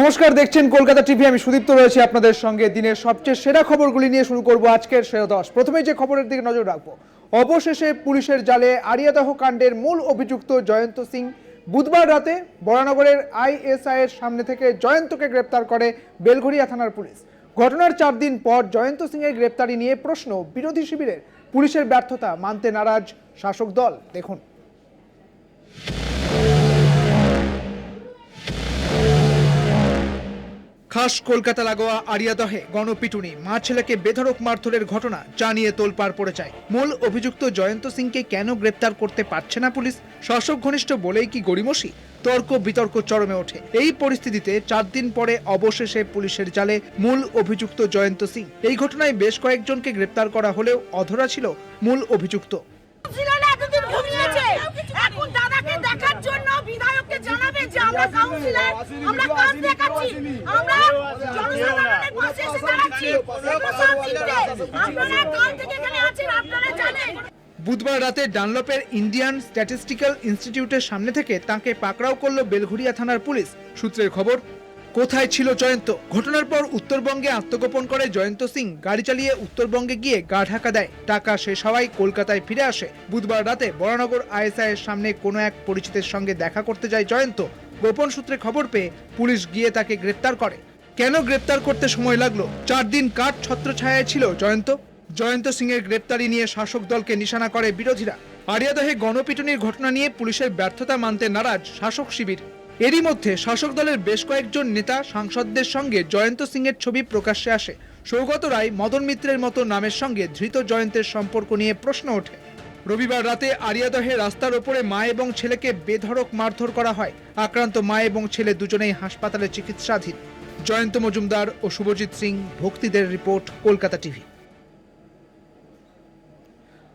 নমস্কার, দেখছেন কলকাতা টিভি। আমি সুদীপ্ত রয়েছি আপনাদের সঙ্গে। দিনের সবচেয়ে সেরা খবরগুলি নিয়ে শুরু করব আজকের সেরা দশ প্রথমে যে খবরের দিকে নজর রাখব, অবশেষে পুলিশের জালে আরিয়াদহ কাণ্ডের মূল অভিযুক্ত জয়ন্ত সিং বুধবার রাতে বরানগরের আইএসআই এর সামনে থেকে জয়ন্তকে গ্রেপ্তার করে বেলঘরিয়া থানার পুলিশ। ঘটনার চার দিন পর জয়ন্ত সিং এর গ্রেপ্তারি নিয়ে প্রশ্ন বিরোধী শিবিরের। পুলিশের ব্যর্থতা মানতে নারাজ শাসক দল। দেখুন। খাস কলকাতা লাগোয়া আরিয়াদহে গণপিটুনি, মা ছেলেকে বেধড়ক মারধরের ঘটনা যা নিয়ে তোলপাড় পড়ে যায় মূল অভিযুক্ত জয়ন্ত সিংকে কেন গ্রেপ্তার করতে পারছে না পুলিশ? শাসক ঘনিষ্ঠ বলেই কি গড়িমসি? তর্ক বিতর্ক চরমে ওঠে। এই পরিস্থিতিতে চার দিন পরে অবশেষে পুলিশের জালে মূল অভিযুক্ত জয়ন্ত সিং। এই ঘটনায় বেশ কয়েকজনকে গ্রেপ্তার করা হলেও অধরা ছিল মূল অভিযুক্ত ছিল না এতদিন ঘুমিয়েছে এখন দাদাকে দেখার জন্য বিধায়ককে জানাবে যে আমরা কাউন্সিলর আমরা কাজ দেখাচ্ছি আমরা জনসাধারণের পাশে এসে দাঁড়াচ্ছি। আপনারা কাল থেকে এখানে আছেন আপনারা জানেন। বুধবার রাতে ডানলপের ইন্ডিয়ান স্ট্যাটিস্টিক্যাল ইনস্টিটিউটের সামনে থেকে তাকে পাকড়াও করল বেলঘরিয়া থানার পুলিশ। সূত্রের খবর কোথায় ছিল জয়ন্ত? ঘটনার পর উত্তরবঙ্গে আত্মগোপন করে জয়ন্ত সিং গাড়ি চালিয়ে উত্তরবঙ্গে গিয়ে গা ঢাকা দেয়। টাকা শেষ হওয়ায় কলকাতায় ফিরে আসে। বুধবার রাতে বরানগর আইএসআই এর সামনে কোনো এক পরিচিতের সঙ্গে দেখা করতে যায় জয়ন্ত। গোপন সূত্রে খবর পেয়ে পুলিশ গিয়ে তাকে গ্রেপ্তার করে। কেন গ্রেপ্তার করতে সময় লাগল? চার দিন কাঠ ছত্রছায়ায় ছিল জয়ন্ত। জয়ন্ত সিং এর গ্রেপ্তারি নিয়ে শাসক দলকে নিশানা করে বিরোধীরা। আরিয়াদহে গণপিটুনির ঘটনা নিয়ে পুলিশের ব্যর্থতা মানতে নারাজ শাসক শিবির। এরই মধ্যে শাসক দলের বেশ কয়েকজন নেতা সাংসদদের সঙ্গে জয়ন্ত সিং এর ছবি প্রকাশ্যে আসে। সৌগত রায়, মদন মিত্রের মতো নামের সঙ্গে ধৃত জয়ন্তের সম্পর্ক নিয়ে প্রশ্ন ওঠে। রবিবার রাতে আরিয়াদহে রাস্তার ওপরে মা এবং ছেলেকে বেধড়ক মারধর করা হয়। আক্রান্ত মা এবং ছেলে দুজনেই হাসপাতালে চিকিৎসাধীন। জয়ন্ত মজুমদার ও শুভজিৎ সিং, ভক্তিদের রিপোর্ট, কলকাতা টিভি।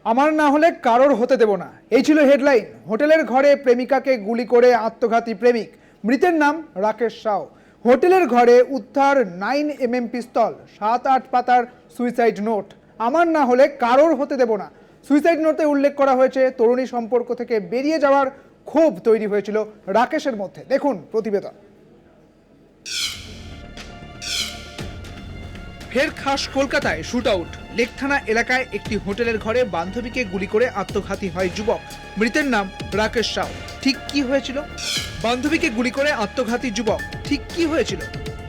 আমার না হলে কারোর হতে দেব না। এই ছিল হেডলাইন। হোটেলের ঘরে প্রেমিকাকে গুলি করে আত্মঘাতী প্রেমিক। মৃতের নাম রাকেশ সাউ হোটেলের ঘরে উদ্ধার নাইন এম পিস্তল, সাত আট পাতার সুইসাইড নোট। আমার না হলে কারোর হতে দেব না। সুইসাইড নোটে উল্লেখ করা হয়েছে, তরুণী সম্পর্ক থেকে বেরিয়ে যাওয়ার ক্ষোভ তৈরি হয়েছিল রাকেশের মধ্যে। দেখুন প্রতিবেদন। ফের খাস কলকাতায় শুট আউট। লেক থানা এলাকায় একটি হোটেলের ঘরে বান্ধবীকে গুলি করে আত্মঘাতী হয় যুবক। মৃতের নাম রাকেশ সাউ ঠিক কি হয়েছিল? বান্ধবীকে গুলি করে আত্মঘাতী যুবক। ঠিক কি হয়েছিল?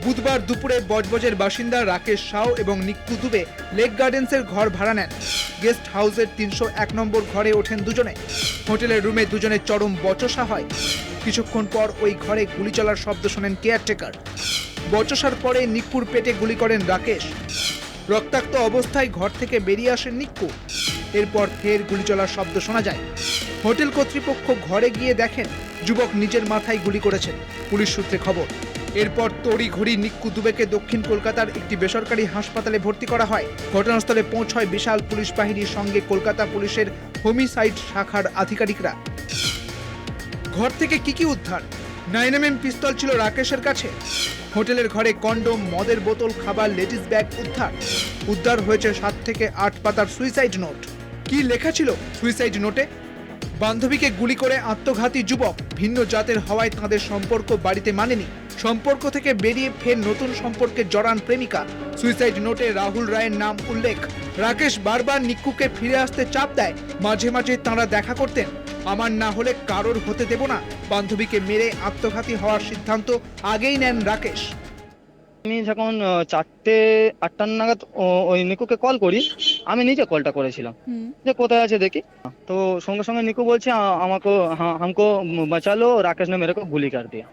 বুধবার দুপুরে বজবজের বাসিন্দা রাকেশ সাউ এবং নিক্কু দুবে লেক গার্ডেন্সের ঘর ভাড়া নেন। গেস্ট হাউসের তিনশো এক নম্বর ঘরে ওঠেন দুজনে। হোটেলের রুমে দুজনে চরম বচসা হয়। কিছুক্ষণ পর ওই ঘরে গুলি চলার শব্দ শোনেন কেয়ারটেকার। বচসার পরে নিক্কুর পেটে গুলি করেন রাকেশ। রক্তাক্ত অবস্থায় ঘর থেকে বেরিয়ে আসেন নিক্কু এরপর ফের গুলি চলার শব্দ শোনা যায়। হোটেল কর্তৃপক্ষ ঘরে গিয়ে দেখেন, যুবক নিজের মাথায় গুলি করেছেন। পুলিশ সূত্রে খবর। এরপর তড়ি ঘড়ি নিক্কু দুবেকে দক্ষিণ কলকাতার একটি বেসরকারি হাসপাতালে ভর্তি করা হয়। ঘটনাস্থলে পৌঁছয় বিশাল পুলিশ বাহিনীর সঙ্গে কলকাতা পুলিশের হোমিসাইড শাখার আধিকারিকরা। ঘর থেকে কি কি উদ্ধার? নাইন এম পিস্তল ছিল রাকেশের কাছে। হোটেলের ঘরে কন্ডোম, মদের বোতল, খাবার, লেডিস ব্যাগ উদ্ধার। উদ্ধার হয়েছে সাত থেকে আট পাতার সুইসাইড নোট। কি লেখা ছিল সুইসাইড নোটে? বান্ধবীকে গুলি করে আত্মঘাতী যুবক ভিন্ন জাতের হওয়ায় তাঁদের সম্পর্ক বাড়িতে মানেনি। সম্পর্ক থেকে বেরিয়ে ফের নতুন সম্পর্কে জড়ান প্রেমিকা। সুইসাইড নোটে রাহুল রায়ের নাম উল্লেখ। রাকেশ বারবার নিক্কুকে ফিরে আসতে চাপ দেয়। মাঝে মাঝে তাঁরা দেখা করতেন। আমার না হলে কারোর হতে দেব না। বান্ধবীকে মেরে আত্মঘাতী হওয়ার সিদ্ধান্ত আগেই নেন রাকেশ। আমি যখন চারটে আটটার নাগাদ ওই নিকুকে কল করি আমি নিজে কলটা করেছিলাম যে কোথায় আছে দেখি তো সঙ্গে সঙ্গে নিকু বলছে "आ- আমাকে हाँ हमको बचा लो राकेश ने मेरे को गोली कर दिया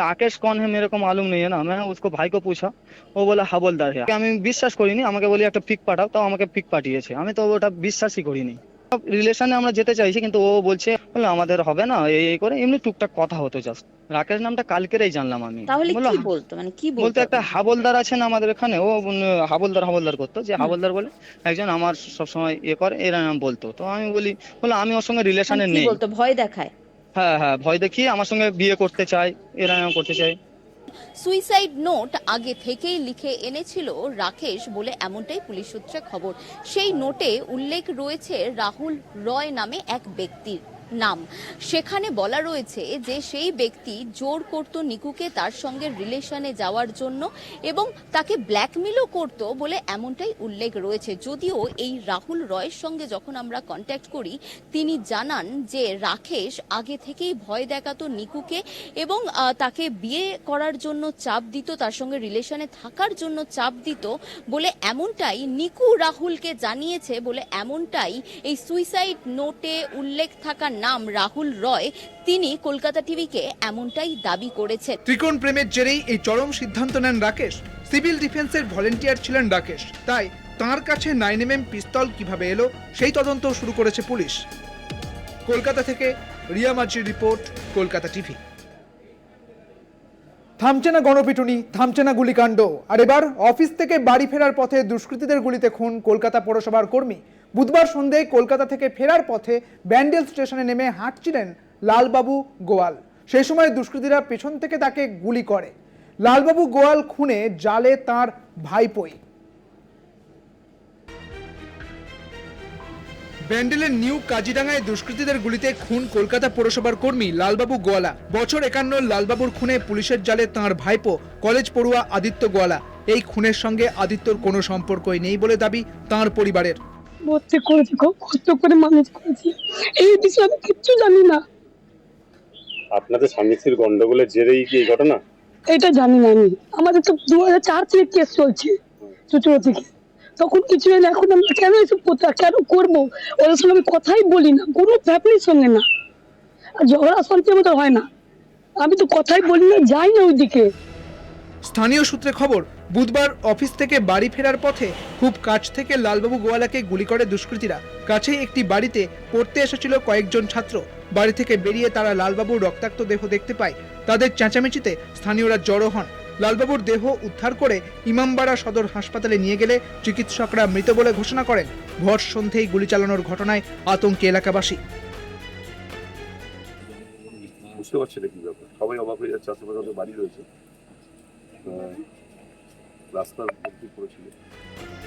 রাকেশ कौन है मेरे को मालूम नहीं है ना मैं उसको भाई को पूछा ও বলে হাবলদার হ্যাঁ আমি বিশ্বাস করিনি আমাকে বলি একটা পিক পাঠাও তাও আমাকে পিক পাঠিয়েছে আমি তো ওটা বিশ্বাসই করিনি রিলেশনে আমরা যেতে চাইছি কিন্তু ও বলছে বলে আমাদের হবে না এই এই করে। এমনি টুকটাক কথা হতো জাস্ট রাকেশ নামটা কালকেরেই জানলাম আমি। তাহলে কি বলতো? মানে কি বলতে বলতো একটা হাবলদার আছেন আমাদের এখানে। ও হাবলদার হাবলদার করতো। যে হাবলদার বলে একজন আমার সবসময় ইয়ে করে এর নাম বলতো। তো আমি বলি বলে আমি ওর সঙ্গে রিলেশনে কি নেই। বলতো? ভয় দেখায়। হ্যাঁ হ্যাঁ ভয় দেখিয়ে আমার সঙ্গে বিয়ে করতে চাই এরা করতে চাই সুইসাইড নোট আগে থেকেই লিখে এনেছিল রাকেশ বলে এমনটাই পুলিশ সূত্রে খবর। সেই নোটে উল্লেখ রয়েছে রাহুল রয় নামে এক ব্যক্তির। নাম। সেখানে বলা রয়েছে যে সেই ব্যক্তি জোর করত নিকুকে তার সঙ্গে রিলেশনে যাওয়ার জন্য এবং তাকে ব্ল্যাকমেলও করত বলে এমনটাই উল্লেখ রয়েছে। যদিও এই রাহুল রয়ের সঙ্গে যখন আমরা কন্ট্যাক্ট করি, তিনি জানান যে রাকেশ আগে থেকেই ভয় দেখাতো নিকুকে এবং তাকে বিয়ে করার জন্য চাপ দিত, তার সঙ্গে রিলেশনে থাকার জন্য চাপ দিত বলে এমনটাই নিকু রাহুলকে জানিয়েছে বলে এমনটাই এই সুইসাইড নোটে উল্লেখ থাকা নাম রাহুল রয়, তিনি কলকাতা টিভিকে এমনটাই দাবি করেছেন। ত্রিকোণ প্রেমের জেরেই এই চরম সিদ্ধান্ত নেন রাকেশ। সিভিল ডিফেন্সের ভলেন্টিয়ার ছিলেন রাকেশ। তাই তার কাছে নাইন এম পিস্তল কীভাবে এলো, সেই তদন্ত শুরু করেছে পুলিশ। কলকাতা থেকে রিয়া মাঝির রিপোর্ট, কলকাতা টিভি। থামছে না গণপিটুনি, থামছে না গুলিকাণ্ড। আর এবার অফিস থেকে বাড়ি ফেরার পথে দুষ্কৃতীদের গুলিতে খুন কলকাতা পৌরসভার কর্মী। বুধবার সন্ধ্যায় কলকাতা থেকে ফেরার পথে ব্যান্ডেল স্টেশনে নেমে হাঁটছিলেন লালবাবু গোয়াল। সেই সময় দুষ্কৃতীরা পেছন থেকে তাকে গুলি করে। লালবাবু গোয়াল খুনে জালে তার ভাইপোই। ব্যান্ডেলের নিউ কাজিরাঙ্গায় দুষ্কৃতীদের গুলিতে খুন কলকাতা পৌরসভার কর্মী লালবাবু গোয়ালা। বছর একান্ন লালবাবুর খুনে পুলিশের জালে তাঁর ভাইপো কলেজ পড়ুয়া আদিত্য গোয়ালা। এই খুনের সঙ্গে আদিত্যর কোনো সম্পর্কই নেই বলে দাবি তাঁর পরিবারের। ভর্তি করেছি খুব কষ্ট করে মানুষ করেছি। এই বিষয়ে আমি কিচ্ছু জানি না। আপনাদের স্বামী স্ত্রীর গন্ডগোলের জেরেই কি এই ঘটনা? এটা জানি না আমি। আমাদের তো দু হাজার চার থেকে কেস চলছে। চুচুড়ো থেকে। তখন কিছু না, এখন আমি কেন এসব করতে কেন করব? ওদের সঙ্গে আমি কথাই বলি না, কোনো ফ্যামিলির সঙ্গে না। আর ঝগড়া শান্তি আমাদের হয় না। আমি তো কথাই বলি না, যাই না ওইদিকে। স্থানীয় সূত্রে খবর, বুধবার অফিস থেকে বাড়ি ফেরার পথে খুব কাছ থেকে লালবাবু গোয়ালাকে গুলি করে দুষ্কৃতীরা। কাছেই একটি বাড়িতে পড়তে এসেছিল কয়েকজন ছাত্র। বাড়ি থেকে বেরিয়ে তারা লালবাবুর রক্তাক্ত দেহ দেখতে পায়। তাদের চেঁচামেচিতে স্থানীয়রা জড়ো হন। লালবাবুর দেহ উদ্ধার করে ইমামবাড়া সদর হাসপাতালে নিয়ে গেলে চিকিৎসকরা মৃত বলে ঘোষণা করেন। ভর সন্ধেই গুলি চালানোর ঘটনায় আতঙ্কে এলাকাবাসী। বুঝতে পারছি না কি ব্যাপার? সবাই অবাক হয়ে যাচ্ছে আশেপাশে অনেক বাড়ি রয়েছে। রাস্তার মধ্যে পড়েছিল।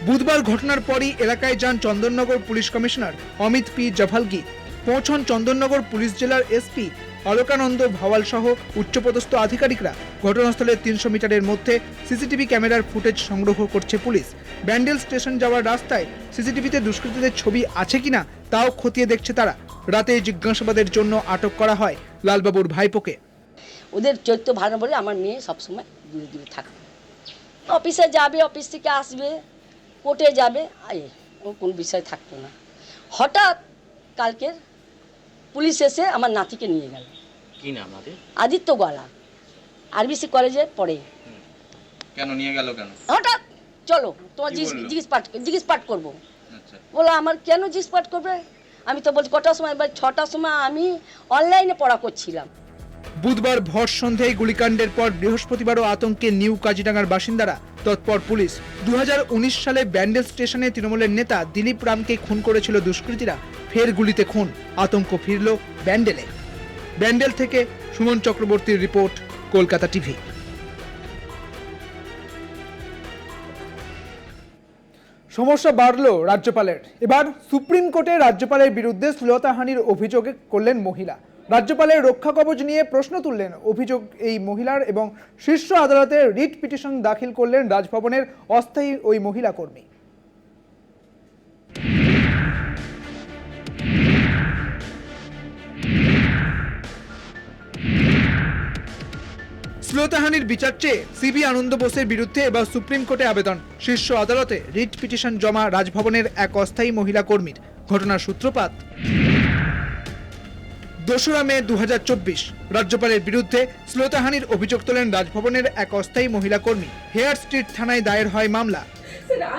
বুধবার ঘটনার পরই এলাকায় যান Chandannagar police commissioner Amit P Javalgi. পৌঁছন Chandannagar police জেলার এসপি অলকানন্দ ভাওয়াল সহ উচ্চপদস্থ আধিকারিকরা ঘটনাস্থলের তিনশো মিটারের মধ্যে সিসিটিভি ক্যামেরার ফুটেজ সংগ্রহ করছে পুলিশ। ব্যান্ডেল স্টেশন যাওয়ার রাস্তায় সিসিটিভিতে দুষ্কৃতীদের ছবি আছে কিনা তাও খতিয়ে দেখছে তারা। রাতে জিজ্ঞাসাবাদের জন্য আটক করা হয় লালবাবুর ভাইপোকে। ওদের চরিত্র ভালো বলে আমার মেয়ে সবসময় দূরে দূরে থাকবে অফিসে যাবে, অফিস থেকে আসবে, কোর্টে যাবে ও কোনো বিষয় থাকতো না। হঠাৎ কালকের পুলিশ এসে আমার নাতিকে নিয়ে গেল। কি নাম আপনাদের আদিত্য গলা আরবিসি কলেজে পড়ে। কেন নিয়ে গেল কেন? হঠাৎ চলো তোমার জিজ্ঞেস জিজ্ঞেস পাঠ জিজ্ঞেস পাঠ করব। আচ্ছা। বলো আমার কেন জিজ্ঞেস পাঠ করবে? আমি তো বলছি কটার সময়? এবার ছটার সময় আমি অনলাইনে পড়া করছিলাম। বুধবার ভর সন্ধ্যায় গুলিকাণ্ডের পর বৃহস্পতিবারও আতঙ্কে নিউ কাজিডাঙ্গার বাসিন্দারা তৎপর পুলিশ। দু হাজার উনিশ সালে ব্যান্ডেল স্টেশনে তৃণমূলের নেতা দিলীপ রামকে খুন করেছিল দুষ্কৃতীরা। ফের গুলিতে খুন, আতঙ্ক ফিরল ব্যান্ডেলে। ব্যান্ডেল থেকে সুমন চক্রবর্তীর রিপোর্ট, কলকাতা টিভি। সমস্যা বাড়ল রাজ্যপালের। এবার সুপ্রিম কোর্টে রাজ্যপালের বিরুদ্ধে শ্লীলতাহানির অভিযোগে করলেন মহিলা। রাজ্যপালের রক্ষা কবচ নিয়ে প্রশ্ন তুললেন অভিযোগ এই মহিলার এবং শীর্ষ আদালতে রিট পিটিশন দাখিল করলেন রাজভবনের অস্থায়ী ওই মহিলা কর্মী। শ্লীলতাহানির বিচার চেয়ে সিবি আনন্দ বোসের বিরুদ্ধে এবার সুপ্রিম কোর্টে আবেদন। শীর্ষ আদালতে রিট পিটিশন জমা রাজভবনের এক অস্থায়ী মহিলা কর্মীর। ঘটনার সূত্রপাত। দোসরা মে দুহাজার চব্বিশ, রাজ্যপালের বিরুদ্ধে শ্লোতাহানির অভিযোগ তোলেন রাজভবনের এক অস্থায়ী মহিলা কর্মী। হেয়ার স্ট্রিট থানায় দায়ের হয় মামলা।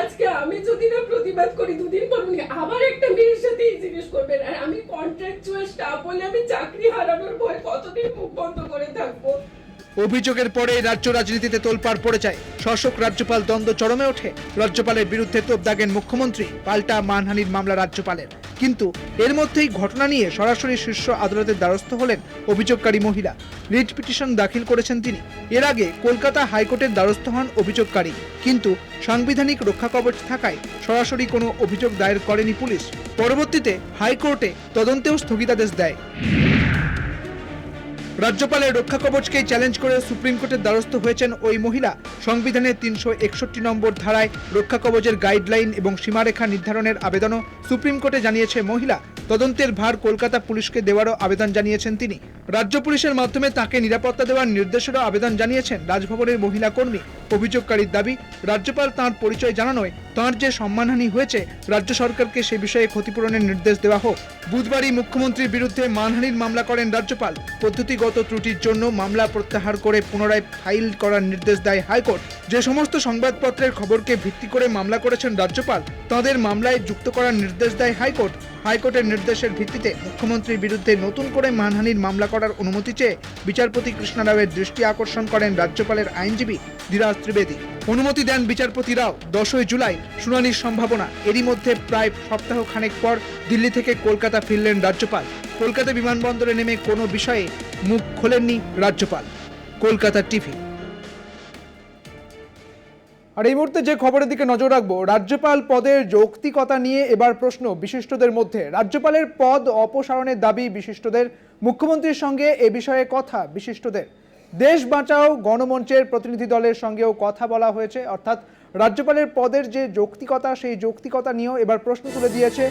আজকে আমি যদি না প্রতিবাদ করি, দুদিন পর উনি আবার একটা মেয়ের সাথে এই জিনিস করবেন। আর আমি স্টাফ বলে আমি চাকরি হারানোর ভয় কতদিন মুখ বন্ধ করে থাকব? অভিযোগের পরে রাজ্য রাজনীতিতে তোলপাড় পড়ে যায়। শাসক রাজ্যপাল দ্বন্দ্ব চরমে ওঠে। রাজ্যপালের বিরুদ্ধে তোপ দাগেন মুখ্যমন্ত্রী, পাল্টা মানহানির মামলা রাজ্যপালের। কিন্তু এর মধ্যেই ঘটনা নিয়ে সরাসরি শীর্ষ আদালতের দ্বারস্থ হলেন অভিযোগকারী মহিলা। রিট পিটিশন দাখিল করেছেন তিনি। এর আগে কলকাতা হাইকোর্টের দ্বারস্থ হন অভিযোগকারী। কিন্তু সাংবিধানিক রক্ষা কবচ থাকায় সরাসরি কোনো অভিযোগ দায়ের করেনি পুলিশ। পরবর্তীতে হাইকোর্টে তদন্তেও স্থগিতাদেশ দেয়। রাজ্যপালের রক্ষা কবচকেই চ্যালেঞ্জ করে সুপ্রিম কোর্টের দ্বারস্থ হয়েছেন ওই মহিলা। সংবিধানের তিনশো একষট্টি নম্বর ধারায় রক্ষা কবচের গাইডলাইন এবং সীমারেখা নির্ধারণের আবেদনও সুপ্রিম কোর্টে জানিয়েছে মহিলা। তদন্তের ভার কলকাতা পুলিশকে দেওয়ারও আবেদন জানিয়েছেন তিনি। রাজ্য পুলিশের মাধ্যমে তাকে নিরাপত্তা দেওয়ার নির্দেশেরও আবেদন জানিয়েছেন রাজভবনের মহিলা কর্মী। অভিযোগকারীর দাবি, রাজ্যপাল তাঁর পরিচয় জানানোয় তাঁর যে সম্মানহানি হয়েছে, রাজ্য সরকারকে সে বিষয়ে ক্ষতিপূরণের নির্দেশ দেওয়া হোক। বুধবারই মুখ্যমন্ত্রীর বিরুদ্ধে মানহানির মামলা করেন রাজ্যপাল। পদ্ধতিগত ত্রুটির জন্য মামলা প্রত্যাহার করে পুনরায় ফাইল করার নির্দেশ দেয় হাইকোর্ট। যে সমস্ত সংবাদপত্রের খবরকে ভিত্তি করে মামলা করেছেন রাজ্যপাল, তাঁদের মামলায় যুক্ত করার নির্দেশ দেয় হাইকোর্ট। হাইকোর্টের নির্দেশের ভিত্তিতে মুখ্যমন্ত্রীর বিরুদ্ধে নতুন করে মানহানির মামলা করার অনুমতি চেয়ে বিচারপতি কৃষ্ণা রাওয়ের দৃষ্টি আকর্ষণ করেন রাজ্যপালের আইনজীবী ধীরাজ ত্রিবেদী। অনুমতি দেন বিচারপতি রাও, দশই জুলাই শুনানির সম্ভাবনা। এরই মধ্যে প্রায় সপ্তাহ খানেক পর দিল্লি থেকে কলকাতা ফিরলেন রাজ্যপাল। কলকাতা বিমানবন্দরে নেমে কোনো বিষয়ে মুখ খোলেননি রাজ্যপাল। কলকাতা টিভি। আর এই মুহূর্তে যে খবরের দিকে নজর রাখব, রাজ্যপাল পদের যৌক্তিকতা নিয়ে এবার প্রশ্ন বিশিষ্টদের মধ্যে। রাজ্যপালের পদ অপসারণের দাবি বিশিষ্টদের, মুখ্যমন্ত্রীর সঙ্গে এ বিষয়ে কথা বিশিষ্টদের। দেশ বাঁচাও, গণমঞ্চের প্রতিনিধি দলের সঙ্গেও কথা বলা হয়েছে, অর্থাৎ রাজ্যপালের পদের যে যৌক্তিকতা, সেই যৌক্তিকতা নিয়েও এবার প্রশ্ন তুলে দিয়েছে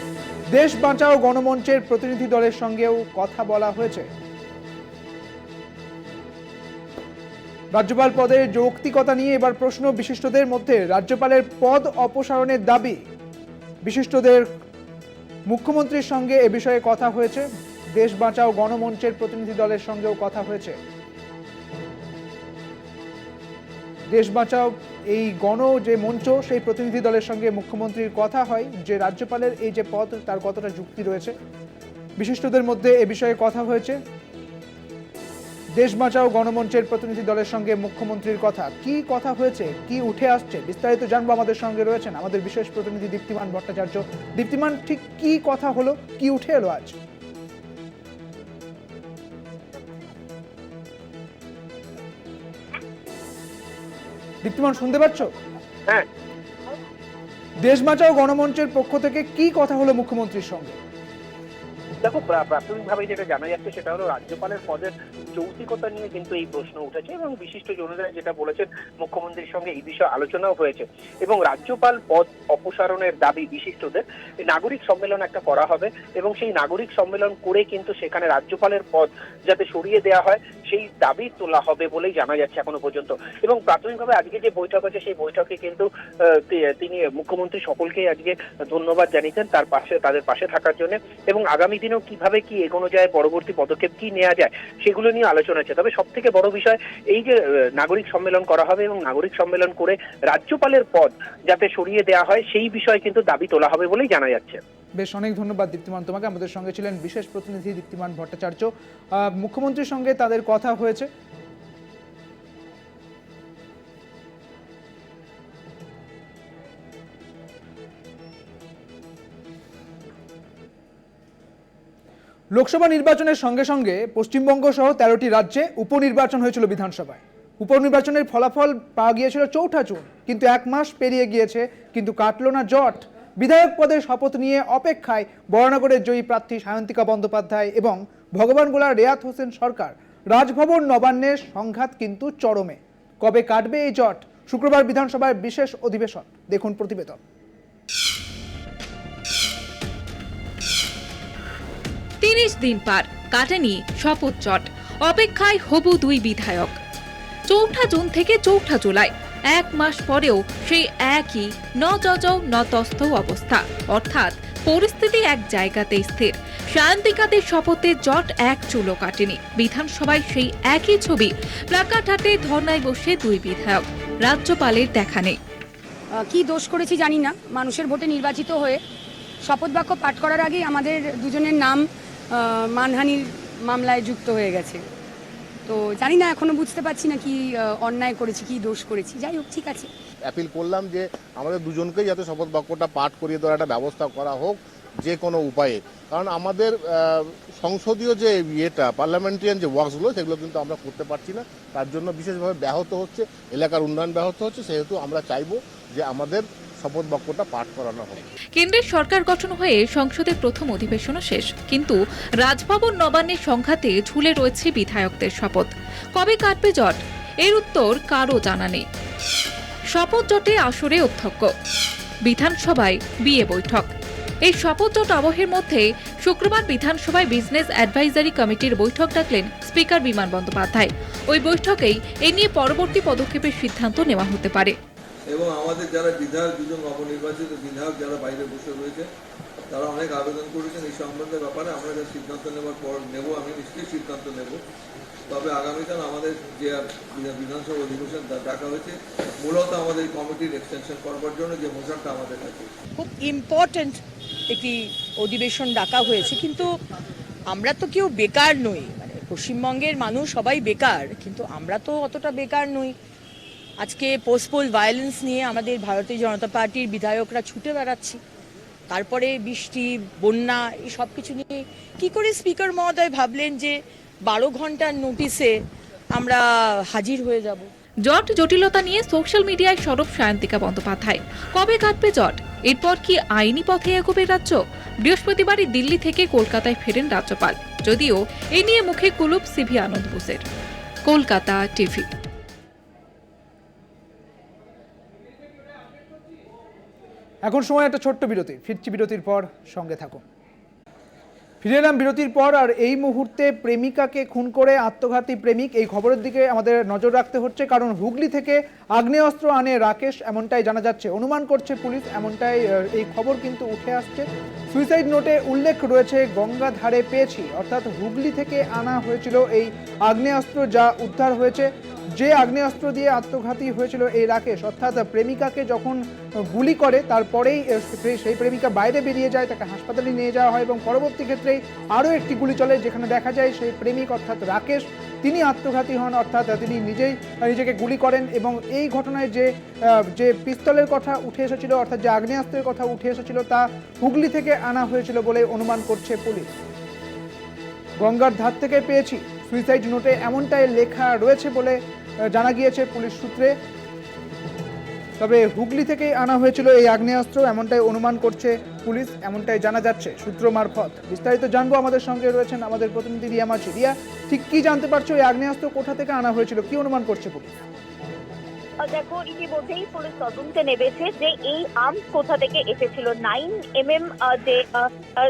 দেশ বাঁচাও গণমঞ্চের প্রতিনিধি দলের সঙ্গেও কথা বলা হয়েছে। রাজ্যপাল পদের যৌক্তিকতা নিয়ে এবার প্রশ্ন বিশিষ্টদের মধ্যে রাজ্যপালের পদ অপসারণের দাবি বিশিষ্টদের মুখ্যমন্ত্রীর সঙ্গে এ বিষয়ে কথা হয়েছে। দেশ বাঁচাও গণমঞ্চের প্রতিনিধি দলের সঙ্গেও কথা হয়েছে। দেশ বাঁচাও, এই গণ যে মঞ্চ, সেই প্রতিনিধি দলের সঙ্গে মুখ্যমন্ত্রীর কথা হয়, যে রাজ্যপালের এই যে পদ, তার কতটা যুক্তি রয়েছে। বিশিষ্টদের মধ্যে এ বিষয়ে কথা হয়েছে। দেশ বাঁচাও, গণমঞ্চের প্রতিনিধি দলের সঙ্গে মুখ্যমন্ত্রীর কথা। কি কথা হয়েছে? কি উঠে আসছে? বিস্তারিত জানব আমাদের সঙ্গে রয়েছেন আমাদের বিশেষ প্রতিনিধি দীপ্তিমান ভট্টাচার্য। দীপ্তিমান, ঠিক কি কথা হলো? কি উঠে এলো আজ? দীপ্তিমান শুনতে পাচ্ছ? হ্যাঁ। দেশ বাঁচাও গণমঞ্চের পক্ষ থেকে কি কথা হলো মুখ্যমন্ত্রীর সঙ্গে? দেখো প্রা- প্রাথমিকভাবে যেটা জানা যাচ্ছে সেটা হলো রাজ্যপালের পদের যৌক্তিকতা নিয়ে কিন্তু এই প্রশ্ন উঠেছে এবং বিশিষ্ট জনরা যেটা বলেছেন মুখ্যমন্ত্রীর সঙ্গে এই বিষয়ে আলোচনাও হয়েছে। এবং রাজ্যপাল পদ অপসারণের দাবি বিশিষ্টদের এই নাগরিক সম্মেলন একটা করা হবে এবং সেই নাগরিক সম্মেলন করে কিন্তু সেখানে রাজ্যপালের পদ যাতে সরিয়ে দেওয়া হয় সেই দাবি তোলা হবে বলেই জানা যাচ্ছে এখনও পর্যন্ত। এবং প্রাথমিকভাবে আজকে যে বৈঠক আছে সেই বৈঠকে কিন্তু তিনি মুখ্যমন্ত্রী সকলকেই আজকে ধন্যবাদ জানিয়েছেন তার পাশে, তাদের পাশে থাকার জন্য। এবং আগামী দিনেও কীভাবে কি এগোনো যায়, পরবর্তী পদক্ষেপ কি নেওয়া যায়, সেগুলো নিয়ে আলোচনা আছে তবে সব থেকে বড় বিষয়, এই যে নাগরিক সম্মেলন করা হবে এবং নাগরিক সম্মেলন করে রাজ্যপালের পদ যাতে সরিয়ে দেওয়া হয়, সেই বিষয়ে কিন্তু দাবি তোলা হবে বলেই জানা যাচ্ছে। বেশ অনেক ধন্যবাদ দীপ্তিমান। তোমাকে আমাদের সঙ্গে ছিলেন বিশেষ প্রতিনিধি দীপ্তিমান ভট্টাচার্য। মুখ্যমন্ত্রীর সঙ্গে তাদের কথা হয়েছে। লোকসভা নির্বাচনের সঙ্গে সঙ্গে পশ্চিমবঙ্গ সহ তেরোটি রাজ্যে উপনির্বাচন হয়েছিল বিধানসভায়। উপনির্বাচনের ফলাফল পাওয়া গিয়েছিল চৌঠা জুন, কিন্তু এক মাস পেরিয়ে গিয়েছে, কিন্তু কাটল না জট। বিধায়ক পদের শপথ নিয়ে অপেক্ষায় বরানগরের জয়ী প্রার্থী সায়ন্তিকা বন্দ্যোপাধ্যায় এবং ভগবান গোলার রেয়াত হোসেন সরকার। রাজভবন নবান্নের সংঘাত কিন্তু চরমে। কবে কাটবে এই জট? শুক্রবার বিধানসভার বিশেষ অধিবেশন। দেখুন প্রতিবেদন। তিরিশ দিন পার কাটেনি শপথ চট অপেক্ষায় হবু দুই বিধায়ক। চৌঠা জুন থেকে চৌঠা জুলাই এক মাস পরেও সেই একই ন জজৌ ন তস্থ অবস্থা। অর্থাৎ পরিস্থিতি এক জায়গাতেই স্থির। শান্তিকাদের শপথে জট এক চুলো কাটেনি। বিধানসভায় সেই একই ছবি প্লাকার্ড হাতে ধর্নায় বসে দুই বিধায়ক। রাজ্যপালের দেখা নেই। কি দোষ করেছি জানি না। মানুষের ভোটে নির্বাচিত হয়ে শপথ বাক্য পাঠ করার আগেই আমাদের দুজনের নাম মানহানির মামলায় যুক্ত হয়ে গেছে। তো জানি না, এখনও বুঝতে পারছি না কি অন্যায় করেছি, কি দোষ করেছি। যাই হোক, ঠিক আছে। অ্যাপিল করলাম যে আমাদের দুজনকেই যাতে শপথ বাক্যটা পাঠ করিয়ে দেওয়ার একটা ব্যবস্থা করা হোক যে কোনো উপায়ে। কারণ আমাদের সংসদীয় যে ইয়েটা পার্লামেন্টারিয়ান যে ওয়ার্কসগুলো সেগুলো কিন্তু আমরা করতে পারছি না। তার জন্য বিশেষভাবে ব্যাহত হচ্ছে, এলাকার উন্নয়ন ব্যাহত হচ্ছে। সেহেতু আমরা চাইব যে আমাদের শপথ বাক্যটা পাঠ করানো হোক কেন্দ্রের সরকার গঠন হয়ে সংসদের প্রথম অধিবেশনও শেষ। কিন্তু রাজভবন নবান্নের সংঘাতে ঝুলে রয়েছে বিধায়কদের শপথ। কবে কাটবে জট? এর উত্তর কারও জানা নেই। শপথ জটে আসরে অধ্যক্ষ। বিধানসভায় বিয়ে বৈঠক। এই শপথ জট আবহের মধ্যে শুক্রবার বিধানসভায় বিজনেস অ্যাডভাইজারি কমিটির বৈঠক ডাকলেন স্পিকার বিমান বন্দ্যোপাধ্যায়। ওই বৈঠকেই এ নিয়ে পরবর্তী পদক্ষেপের সিদ্ধান্ত নেওয়া হতে পারে। এবং আমাদের যারা বিধায়ক, দুজন নবনির্বাচিত বিধায়ক যারা বাইরে বসে রয়েছে, তারা অনেক আবেদন করেছেন এই সম্বন্ধে ব্যাপারে। আমরা যা সিদ্ধান্ত নেওয়ার পর নেব, আমি নিশ্চয়ই সিদ্ধান্ত নেব। তবে আগামীকাল আমাদের যে বিধা- বিধানসভা অধিবেশন ডাকা হয়েছে, মূলত আমাদের কমিটির এক্সটেনশন করবার জন্য যে মোশনটা আমাদের কাছে। খুব ইম্পর্ট্যান্ট একটি অধিবেশন ডাকা হয়েছে, কিন্তু আমরা তো কেউ বেকার নই। মানে পশ্চিমবঙ্গের মানুষ সবাই বেকার, কিন্তু আমরা তো অতটা বেকার নই। আজকে পোস্টপোল ভায়োলেন্স নিয়ে আমাদের ভারতীয় জনতা পার্টির বিধায়করা ছুটে বেড়াচ্ছি। তারপরে বৃষ্টি, বন্যা, এই সব কিছু নিয়ে কি করে স্পিকার মহোদয় ভাবলেন যে বারো ঘণ্টার নোটিসে আমরা হাজির হয়ে যাব? জট, জটিলতা নিয়ে সোশ্যাল মিডিয়ায় সরব সায়ন্তিকা বন্দ্যোপাধ্যায়। কবে কাটবে জট? এরপর কি আইনি পথে এগোবে রাজ্য? বৃহস্পতিবারই দিল্লি থেকে কলকাতায় ফেরেন রাজ্যপাল। যদিও এ নিয়ে মুখে কুলুপ সিভি আনন্দ বোসের। কলকাতা টিভি। এখন সময় একটা ছোট্ট বিরতি। ফিরছি বিরতির পর সঙ্গে থাকুন। ফিরে এলাম বিরতির পর আর এই মুহূর্তে প্রেমিকাকে খুন করে আত্মঘাতী প্রেমিক, এই খবরের দিকে আমাদের নজর রাখতে হচ্ছে কারণ হুগলি থেকে আগ্নেয়াস্ত্র আনে রাকেশ, এমনটাই জানা যাচ্ছে। অনুমান করছে পুলিশ, এমনটাই এই খবর কিন্তু উঠে আসছে। সুইসাইড নোটে উল্লেখ রয়েছে, গঙ্গা ধারে পেয়েছি, অর্থাৎ হুগলি থেকে আনা হয়েছিল এই আগ্নেয়াস্ত্র যা উদ্ধার হয়েছে। যে আগ্নেয়াস্ত্র দিয়ে আত্মঘাতী হয়েছিল এই রাকেশ, অর্থাৎ প্রেমিকাকে যখন গুলি করে, তারপরেই সেই প্রেমিকা বাইরে বেরিয়ে যায়, তাকে হাসপাতালে নিয়ে যাওয়া হয় এবং পরবর্তী ক্ষেত্রেই আরও একটি গুলি চলে যেখানে দেখা যায় সেই প্রেমিক, অর্থাৎ রাকেশ, তিনি আত্মঘাতী হন, অর্থাৎ তিনি নিজেই নিজেকে গুলি করেন এবং এই ঘটনায় যে যে পিস্তলের কথা উঠে এসেছিল, অর্থাৎ যে আগ্নেয়াস্ত্রের কথা উঠে এসেছিল, তা হুগলি থেকে আনা হয়েছিল বলে অনুমান করছে পুলিশ। গঙ্গার ধার থেকে পেয়েছি, সুইসাইড নোটে এমনটাই লেখা রয়েছে বলে জানা গিয়েছে পুলিশ সূত্রে। তবে হুগলি থেকে আনা হয়েছিল এই আগ্নেয়াস্ত্র, এমনটাই অনুমান করছে পুলিশ, এমনটাই জানা যাচ্ছে সূত্র মারফত। বিস্তারিত জানব আমাদের সঙ্গে রয়েছেন আমাদের প্রতিনিধি রিয়া মাছি রিয়া, ঠিক কি জানতে পারছ এই আগ্নেয়াস্ত্র কোথা থেকে আনা হয়েছিল? কি অনুমান করছে পুলিশ? দেখো, ইতিমধ্যেই পুলিশ তদন্তে নেমেছে যে এই আর্মস কোথা থেকে এসেছিল। নাইন এম এম যে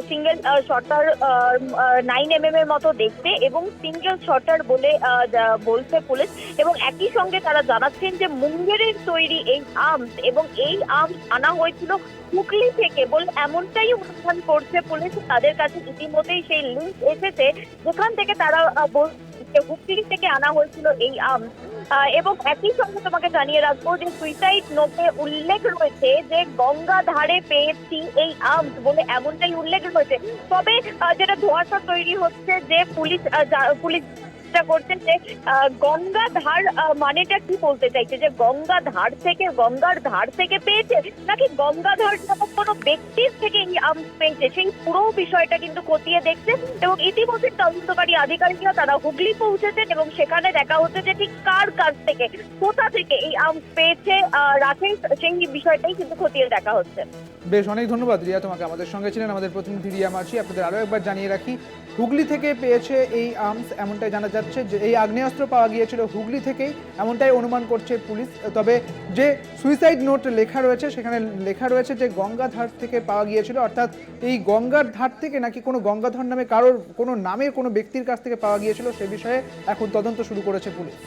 single shotter nine M M এর মতো দেখতে এবং সিঙ্গেল শটার বলে বলছে পুলিশ এবং একই সঙ্গে তারা জানাচ্ছেন যে মুঙ্গেরের তৈরি এই আর্মস এবং এই আর্মস আনা হয়েছিল হুগলি থেকে বলে এমনটাই অনুসন্ধান করছে পুলিশ। তাদের কাছে ইতিমধ্যেই সেই লিঙ্ক এসেছে। যেখান থেকে তারা বলছে হুগলি থেকে আনা হয়েছিল এই আর্মস এবং একই সঙ্গে তোমাকে জানিয়ে রাখব যে সুইসাইড নোটে উল্লেখ রয়েছে যে গঙ্গা ধারে পেয়েছি এই আর্মস বলে এমনটাই উল্লেখ রয়েছে। তবে যেটা ধোঁয়াশা তৈরি হচ্ছে যে পুলিশ পুলিশ চেষ্টা করছে যে গঙ্গা ধার মানেটা কি বলতে চাইছে? যে গঙ্গা ধার থেকে, গঙ্গার ধার থেকে পেয়েছে? নাকি গঙ্গা ধার নামক কোনো ব্যক্তির থেকে এই আর্মস পেয়েছে? সেই পুরো বিষয়টা কিন্তু খতিয়ে দেখছে এবং ইতিমধ্যে তদন্তকারী আধিকারিকরা তারা হুগলি পৌঁছেছেন এবং সেখানে দেখা হচ্ছে যে ঠিক কার কাছ থেকে, কোথা থেকে এই আর্মস পেয়েছে রাকেশ সেই বিষয়টাই কিন্তু খতিয়ে দেখা হচ্ছে। বেশ, অনেক ধন্যবাদ রিয়া তোমাকে। আমাদের সঙ্গে ছিলেন আমাদের প্রতিনিধি রিয়া মাঝি। আপনাদের আরও একবার জানিয়ে রাখি হুগলি থেকে পেয়েছে এই আর্মস, এমনটাই জানা যাচ্ছে যে এই আগ্নেয়াস্ত্র পাওয়া গিয়েছিল হুগলি থেকেই, এমনটাই অনুমান করছে পুলিশ। তবে যে সুইসাইড নোট লেখা রয়েছে, সেখানে লেখা রয়েছে যে গঙ্গা ধার থেকে পাওয়া গিয়েছিল, অর্থাৎ এই গঙ্গার ধার থেকে নাকি কোনো গঙ্গাধর নামে কারোর কোনো নামের কোনো ব্যক্তির কাছ থেকে পাওয়া গিয়েছিল, সে বিষয়ে এখন তদন্ত শুরু করেছে পুলিশ।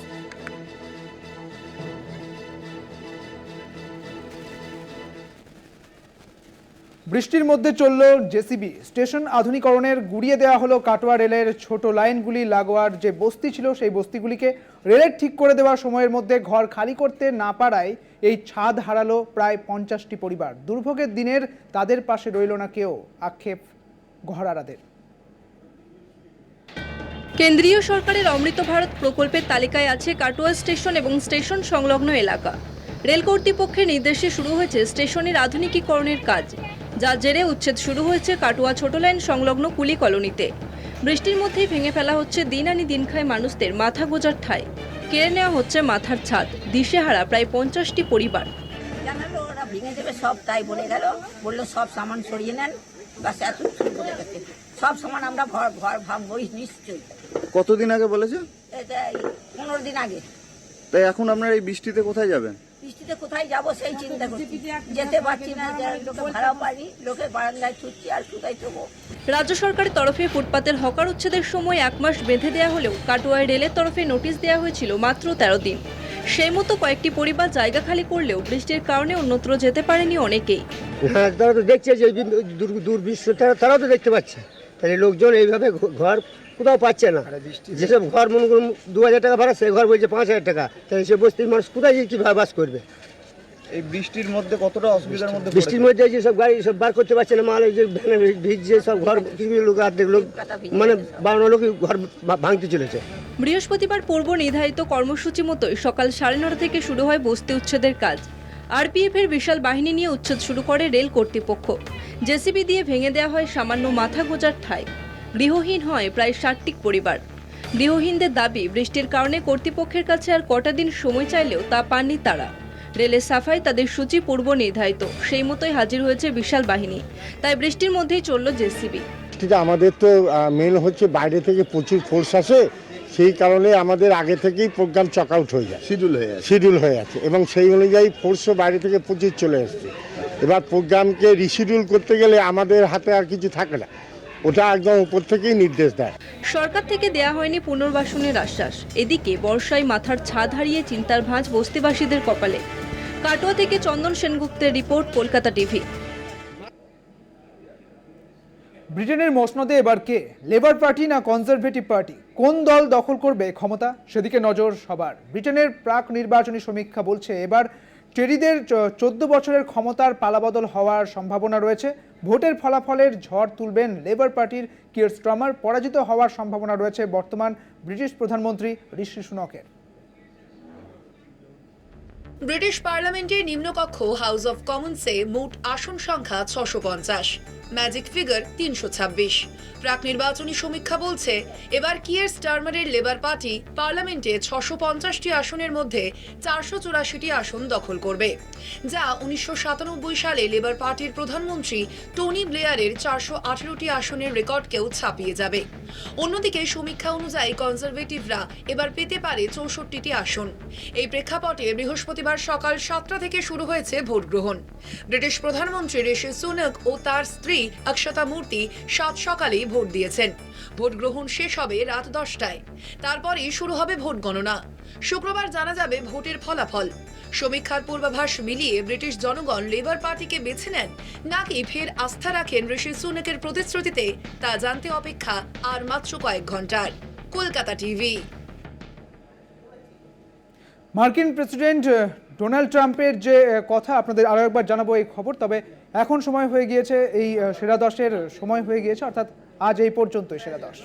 বৃষ্টির মধ্যে চলল জেসিবি। স্টেশন আধুনিকরণের গুড়িয়ে দেওয়া হলো কাটোয়া রেলের ছোট লাইনগুলি। লাগোয়ার যে বস্তি ছিল, সেই বস্তিগুলিকে রেলের ঠিক করে দেওয়ার সময়ের মধ্যে ঘর খালি করতে না পারায় এই ছাদ হারালো প্রায় পঞ্চাশটি পরিবার। দুর্ভোগের দিনের তাদের পাশে রইল না কেউ, আক্ষেপ ঘরারাদের। কেন্দ্রীয় সরকারের অমৃত ভারত প্রকল্পের তালিকায় আছে কাটোয়া স্টেশন এবং স্টেশন সংলগ্ন এলাকা। রেল কর্তৃপক্ষের নির্দেশে শুরু হয়েছে স্টেশনের আধুনিকীকরণের কাজ। যার জেরে উচ্ছেদ শুরু হয়েছে কাটোয়া ছোট লাইন সংলগ্ন কুলি কলোনিতে। বৃষ্টির মধ্যেই ভেঙে ফেলা হচ্ছে দিন আনি দিন খায় মানুষদের মাথা গোজার ঠাই। কেড়ে নেওয়া হচ্ছে মাথার ছাদ দিশেহারা প্রায় পঞ্চাশটি পরিবার। জানালো ওরা ভেঙে দেবে সব তাই বলে গেল। বলল সব সামান সরিয়ে নেন। বাস এত বলে গেছে। সব সামান আমরা ঘর ঘর ভাববো নিশ্চয়ই। কতদিন আগে বলেছে? পনেরো দিন আগে। তাই এখন আপনারা এই বৃষ্টিতে কোথায় যাবেন? বৃষ্টিতে কোথায় যাব সেই চিন্তা করছি। যেতে পারছি না লোকে ভাড়াও পারি লোকে বারান্দায় ছুটছি আর কোথায় চবো রাজ্য সরকারের তরফে ফুটপাতের হকার উচ্ছেদের সময় এক মাস বেঁধে দেওয়া হলেও কাটোয়ায় রেলের তরফে নোটিশ দেওয়া হয়েছিল মাত্র তেরো দিন। সেই মতো কয়েকটি পরিবার জায়গা খালি করলেও বৃষ্টির কারণে অন্যত্র যেতে পারেনি অনেকেই। হ্যাঁ তারা তো দেখছে যে দুর্বিশ্ব তারাও তো দেখতে পাচ্ছে। তাহলে লোকজন এইভাবে ঘর কোথাও পাচ্ছে না। যেসব ঘর মনে করুন দু হাজার টাকা ভাড়া সেই ঘর বলছে পাঁচ হাজার টাকা। তাহলে সে বস্তির মানুষ কোথায় গিয়ে কীভাবে বাস করবে? এই বৃষ্টির মধ্যে কতটা অসুবিধার মধ্যে বৃষ্টির মধ্যে যে সব গাড়ি সব বার করতে পারছে না মাল যে ভ্যানে ভিজছে সব ঘর কিছু কিছু লোক অর্ধেক লোক মানে বারো লোকই ঘর ভাঙতে চলেছে। বৃহস্পতিবার পূর্ব নির্ধারিত কর্মসূচি মতোই সকাল সাড়ে নটা থেকে শুরু হয় বস্তি উচ্ছেদের কাজ। আরপিএফ এর বিশাল বাহিনী নিয়ে উচ্ছেদ শুরু করে রেল কর্তৃপক্ষ। জেসিবি দিয়ে ভেঙে দেওয়া হয় সামান্য মাথা গোজার ঠাই। গৃহহীন হয় প্রায় ষাটটি পরিবার। গৃহহীনদের দাবি বৃষ্টির কারণে কর্তৃপক্ষের কাছে আর কটা দিন সময় চাইলেও তা পাননি তারা। রেলের সাফাই তাদের সূচি পূর্ব নির্ধারিত সেই মতোই হাজির হয়েছে বিশাল বাহিনী। তাই বৃষ্টির মধ্যেই চলল জেসিবি। আমাদের তো মেন হচ্ছে বাইরে থেকে প্রচুর ফোর্স আসে সেই কারণে আমাদের আগে থেকেই প্রোগ্রাম চক আউট হয়ে যায়। শিডিউল হয়ে আছে। শিডিউল হয়ে আছে এবং সেই অনুযায়ী ফোর্সও বাইরে থেকে প্রচুর চলে আসছে এবার প্রোগ্রামকে রিশিডিউল করতে গেলে আমাদের হাতে আর কিছু থাকে না। ওটা একদম উপর থেকেই নির্দেশ দেয়। সরকার থেকে দেয়া হয়নি পুনর্বাসনের আশ্বাস। এদিকে বর্ষায় মাথার ছাদ হারিয়ে চিন্তার ভাঁজ বস্তিবাসীদের কপালে। কাটোয়া থেকে চন্দন সেনগুপ্তের রিপোর্ট কলকাতা টিভি। ব্রিটেনের মসনদে এবার কে? লেবার পার্টি না কনজারভেটিভ পার্টি? কোন দল দখল করবে ক্ষমতা? সেদিকে নজর সবার। ব্রিটেনের প্রাক নির্বাচনী সমীক্ষা বলছে এবার টেরিদের চোদ্দ বছরের ক্ষমতার পালাবদল হওয়ার সম্ভাবনা রয়েছে। ভোটের ফলাফলের ঝড় তুলবেন লেবার পার্টির কিয়ার স্ট্রমার। পরাজিত হওয়ার সম্ভাবনা রয়েছে বর্তমান ব্রিটিশ প্রধানমন্ত্রী ঋষি সুনকের। ব্রিটিশ পার্লামেন্টের নিম্নকক্ষ হাউস অফ কমন্সে মোট আসন সংখ্যা ছশো পঞ্চাশ। ম্যাজিক ফিগার তিনশো ছাব্বিশ। প্রাক নির্বাচনী সমীক্ষা বলছে, এবার কিয়ার স্টারমারের লেবার পার্টি পার্লামেন্টে ছশো পঞ্চাশটি আসনের মধ্যে চারশো চুরাশিটি আসন দখল করবে, যা উনিশশো সাতানব্বই সালে লেবার পার্টির প্রধানমন্ত্রী টনি ব্লেয়ারের চারশো আঠেরোটি আসনের রেকর্ডকেও ছাপিয়ে যাবে। অন্যদিকে সমীক্ষা অনুযায়ী কনজারভেটিভরা এবার পেতে পারে চৌষট্টিটি আসন। এই প্রেক্ষাপটে বৃহস্পতিবার সকাল সাতটা থেকে শুরু হয়েছে ভোট গ্রহণ ব্রিটিশ প্রধানমন্ত্রী ঋষি সুনক ও তার স্ত্রী অক্ষতা মূর্তি সাত সকালেই ভোট দিয়েছেন। ভোট গ্রহণ শেষ হবে রাত দশটায়। তারপরেই শুরু হবে ভোট গণনা। শুক্রবার জানা যাবে ভোটের ফলাফল। সমীক্ষার পূর্বাভাস মিলিয়ে ব্রিটিশ জনগণ লেবার পার্টিকে বেছে নেন, নাকি ফের আস্থা রাখেন ঋষি সুনকের প্রতিশ্রুতিতে, তা জানতে অপেক্ষা আর মাত্র কয়েক ঘণ্টার কলকাতা টিভি। মার্কিন প্রেসিডেন্ট ডোনাল্ড ট্রাম্পের যে কথা, আপনাদের আরও একবার জানাব এই খবর, তবে এখন সময় হয়ে গিয়েছে এই সেরা দশের সময় হয়ে গিয়েছে, অর্থাৎ আজ এই পর্যন্তই সেরা দশ।